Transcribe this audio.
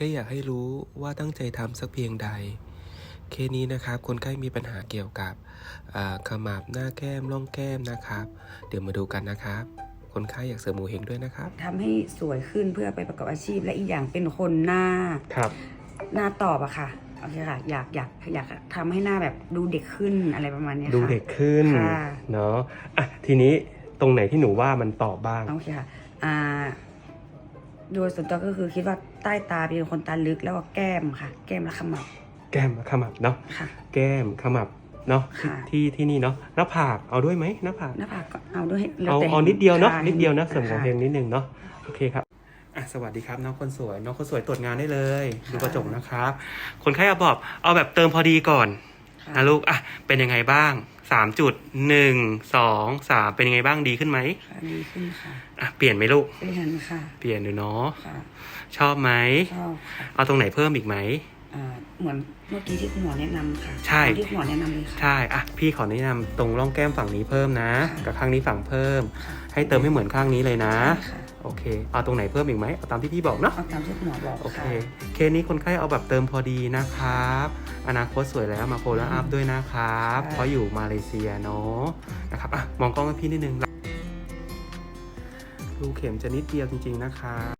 แค่อยากให้รู้ว่าตั้งใจทำสักเพียงใด เคสนี้นะครับ คนไข้มีปัญหาเกี่ยวกับอ่าขมับหน้าแก้มร่องแก้มนะครับ เดี๋ยวมาดูกันนะครับ คนไข้อยากเสริมหมูเห็งด้วยนะครับทำให้สวยขึ้นเพื่อไปประกอบอาชีพ และอีกอย่างเป็นคนหน้าครับหน้าตอบอะค่ะโอเคค่ะอยากอยากอยากทำให้หน้าแบบดูเด็กขึ้นอะไรประมาณเนี้ยค่ะ ดูเด็กขึ้นค่ะ เนาะอะทีนี้ตรงไหนที่หนูว่ามันตอบบ้าง โอเคค่ะอ่า โดยส่วนตัวก็คือคิดว่าใต้ตาเป็นคนตาลึกแล้วก็แก้มค่ะ แก้มและขมับแก้มขมับเนาะค่ะ แก้มขมับเนาะค่ะ ที่ที่นี่เนาะหน้าผากเอาด้วยไหมหน้าผากหน้าผากก็เอาด้วยแล้วเอาแต่เอานิดเดียวเนาะค่นิดเดียวนะเสริมของค่ะเพลงนิดนึงเนาะโอเคครับอะสวัสดีครับน้องคนสวยน้องคนสวยตรวจงานได้เลยดูกระจกนะครับ คนไข้เอาบอกเอาแบบเติมพอดีก่อนค่ะ นะลูกอะเป็นยังไงบ้าง สามจุดหนึ่งสองสามเป็นยังไงบ้างดีขึ้นไหมค่ะดีขึ้นค่ะอะเปลี่ยนไหมลูก เปลี่ยนค่ะ เปลี่ยนดูเนาะค่ะชอบไหมชอบค่ะเอาตรงไหนเพิ่มอีกไหมอ่า เหมือนเมื่อกี้ที่คุณหมอแนะนำค่ะใช่ที่คุณหมอแนะนำเลยค่ะใช่อะพี่ขอแนะนำตรงร่องแก้มฝั่งนี้เพิ่มนะค่ะกับข้างนี้ฝั่งเพิ่มค่ะให้เติมให้เหมือนข้างนี้เลยนะใช่ค่ะโอเค เอาตรงไหนเพิ่มอีกไหมเอาตามที่พี่บอกเนาะเอาตามที่คุณหมอบอกโอเคค่ะเคสนี้คนไข้เอาแบบเติมพอดีนะครับ อนาคตสวยแล้วมาโฟล์อัพด้วยนะครับค่ะเพราะอยู่มาเลเซียเนาะนะครับอะมองกล้องให้พี่นิดนึงรูเข็มจะนิดเดียวจริง ๆนะครับ